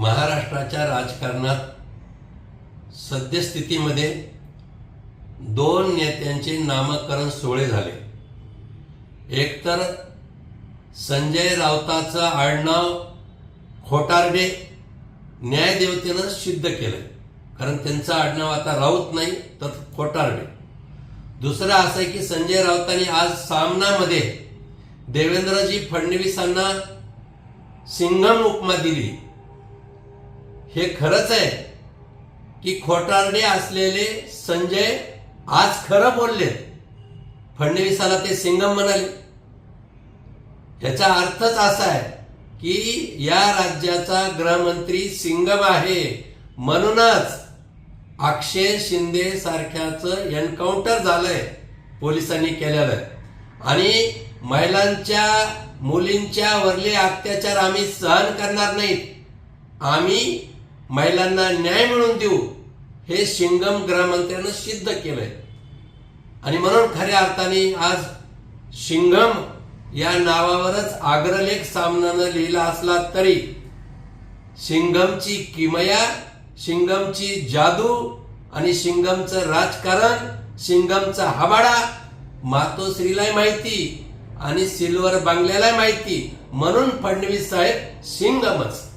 महाराष्ट्राच्या राजकारणात सद्यस्थितीमध्ये दोन नेत्यांचे नामकरण सोहळे झाले. एकतर संजय राऊताचं आडनाव खोटारडे न्यायदेवतेनं सिद्ध केलं कारण त्यांचं आडनाव आता राऊत नाही तर खोटारडे. दुसरं असं आहे की संजय राऊतांनी आज सामनामध्ये देवेंद्रजी फडणवीसांना सिंघम उपमा दिली. हे खरंच आहे की खोटारडे असलेले संजय आज खरं बोलले. फडणवीसाला ते सिंगम म्हणाले. याचा अर्थच असा आहे की या राज्याचा गृहमंत्री सिंगम आहे म्हणूनच अक्षय शिंदे सारख्याच एन्काउंटर झालंय पोलिसांनी केलेलं. आणि महिलांच्या मुलींच्या वरले अत्याचार आम्ही सहन करणार नाहीत. आम्ही महिलांना न्याय मिळवून देऊ हे शिंगम गृहमंत्र्यानं सिद्ध केलंय. आणि म्हणून खऱ्या अर्थाने आज शिंगम या नावावरच आग्रलेख सामनानं लिहिला असला तरी शिंगमची किमया शिंगमची जादू आणि शिंगमचं राजकारण शिंगमचा हबाडा मातोश्रीलाही माहिती आणि सिल्वर बांगल्याला माहिती. म्हणून फडणवीस साहेब शिंगमच.